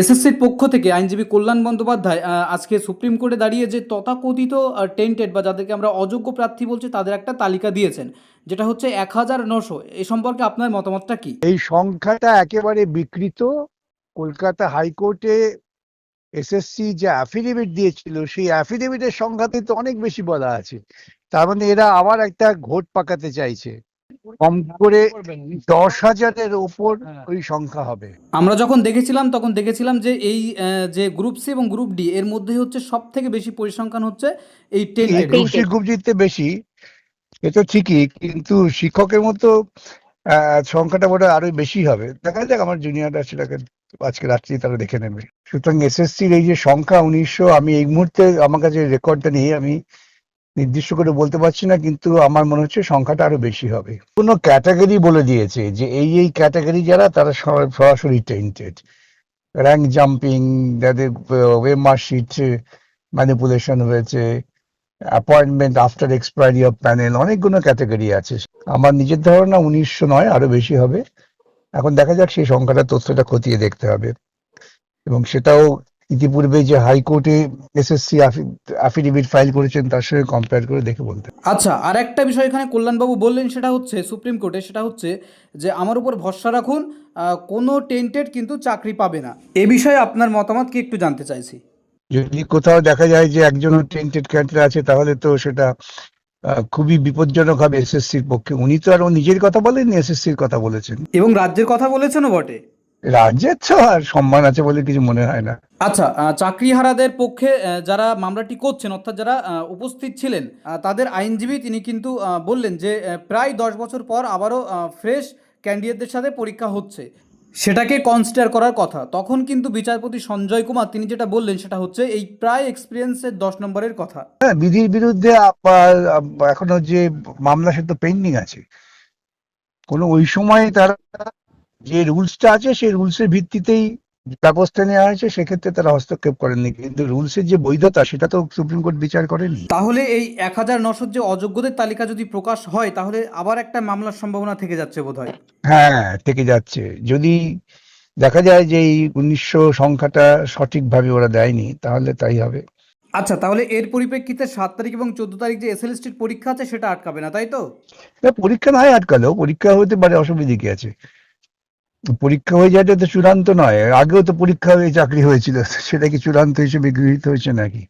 এসএসসির পক্ষ থেকে আইনজীবী কল্যাণ বন্দ্যোপাধ্যায় আজকে সুপ্রিম কোর্টে দাঁড়িয়ে যে তথাকথিত টেন্টেড বা যাদেরকে আমরা অযোগ্য প্রার্থী বলছি, তাদের একটা তালিকা দিয়েছেন, যেটা হচ্ছে এক হাজার নশো। এ সম্পর্কে আপনার মতামতটা কি? এই সংখ্যাটা একেবারে বিকৃত। কলকাতা হাইকোর্টে এসএসসি যে অ্যাফিডেভিট দিয়েছিল, সেই অ্যাফিডেভিটের সংখ্যাতে তো অনেক বেশি বলা আছে। তার মানে এরা আবার একটা ঘোট পাকাতে চাইছে। কম করে দশ হাজারের ওপর ওই সংখ্যা হবে। আমরা যখন দেখেছিলাম তখন দেখেছিলাম যে এই যে গ্রুপ সি এবং গ্রুপ ডি এর মধ্যে হচ্ছে সব থেকে বেশি পরিসংখ্যান হচ্ছে এই টেন্টেড গ্রুপ গ্রুপ জিততে বেশি এ তো ঠিকই কিন্তু শিক্ষকের মতো আহ, সংখ্যাটা বোধ হয় আরও বেশি হবে। দেখা যাক আমার জুনিয়ররা সেটাকে আজকে রাত্রি তারা দেখে নেবে। সুতরাং এসএসসির এই যে সংখ্যা উনিশশো আমি এই মুহূর্তে আমার কাছে রেকর্ডটা নেই আমি নির্দিষ্ট করে বলতে পারছি না, কিন্তু আমার মনে হচ্ছে সংখ্যাটা আরও বেশি হবে। কোনো ক্যাটাগরি বলে দিয়েছে যে এই এই ক্যাটাগরি যারা, তারা সরা- সরাসরি টেন্টেড র্যাঙ্ক জাম্পিং যাদের ওয়েব মার্কশিট ম্যানিপুলেশন হয়েছে appointment after expiry of panel অনেকগুলো ক্যাটাগরি আছে। আমার নিজের ধারণা উনিশশো নয়, আরও বেশি হবে। এখন দেখা যাক সেই সংখ্যাটা, তথ্যটা খতিয়ে দেখতে হবে। এবং সেটাও ইতিপূর্বে যে হাইকোর্টে এসএসসি অ্যাফিডেভিট ফাইল করেছেন তার সঙ্গে কম্পেয়ার করে দেখে বলতে। আচ্ছা আর একটা বিষয় এখানে কল্যাণবাবু বললেন সেটা হচ্ছে সুপ্রিম কোর্টে সেটা হচ্ছে যে আমার উপর ভরসা রাখুন কোনো টেন্টেড কিন্তু চাকরি পাবে না। এ বিষয়ে আপনার মতামত কি একটু জানতে চাইছি? যদি কোথাও দেখা যায় যে একজন টেন্টেড ক্যান্ডিডেট আছে তাহলে তো সেটা খুবই বিপজ্জনক হবে এসএসসির পক্ষে। উনি তো আর নিজের কথা বলেননি এসএসসির কথা বলেছেন। এবং রাজ্যের কথা বলেছেনও বটে। রাজ্যের তো আর সম্মান আছে বলে কিছু মনে হয় না। আচ্ছা চাকরিহারাদের পক্ষে যারা মামলাটি করছেন অর্থাৎ যারা উপস্থিত ছিলেন তাদের আইনজীবী তিনি কিন্তু বললেন যে প্রায় দশ বছর পর আবারও ফ্রেশ ক্যান্ডিডেটদের সাথে পরীক্ষা হচ্ছে। সেটাকে কনসিডার করার কথা। তখন কিন্তু বিচারপতি সঞ্জয় কুমার তিনি যেটা বললেন সেটা হচ্ছে এই প্রায় এক্সপিরিয়েন্সের দশ নম্বরের কথা। হ্যাঁ বিধির বিরুদ্ধে এখনও যে মামলা সে তো পেন্ডিং আছে। কোনো ওই সময় তারা যে রুলসটা আছে সেই রুলসের ভিত্তিতেই ব্যবস্থা নেওয়া হয়েছে সেক্ষেত্রে তারা হস্তক্ষেপ করেননি। কিন্তু রুলসের যে বৈধতা সেটা তো সুপ্রিম কোর্ট বিচার করেনি। তাহলে এই এক হাজার নশোর যে অযোগ্যদের তালিকা যদি প্রকাশ হয় তাহলে আবার একটা মামলার সম্ভাবনা থেকে যাচ্ছে বোধ হয় হ্যাঁ থেকে যাচ্ছে। যদি দেখা যায় যে এই উনিশশো সংখ্যাটা সঠিকভাবে ওরা দেয়নি তাহলে তাই হবে। আচ্ছা তাহলে এর পরিপ্রেক্ষিতে সাত তারিখ এবং চোদ্দ তারিখ যে এসএলএসটির পরীক্ষা আছে সেটা আটকাবে না তাই তো? না, পরীক্ষা নয় আটকালেও পরীক্ষা হতে পারে অসুবিধে কি আছে? পরীক্ষা হয়ে যাওয়াটা তো চূড়ান্ত নয়। আগেও তো পরীক্ষা হয়ে, চাকরি হয়েছিল। সেটা কি চূড়ান্ত হিসেবে গৃহীত হয়েছে নাকি?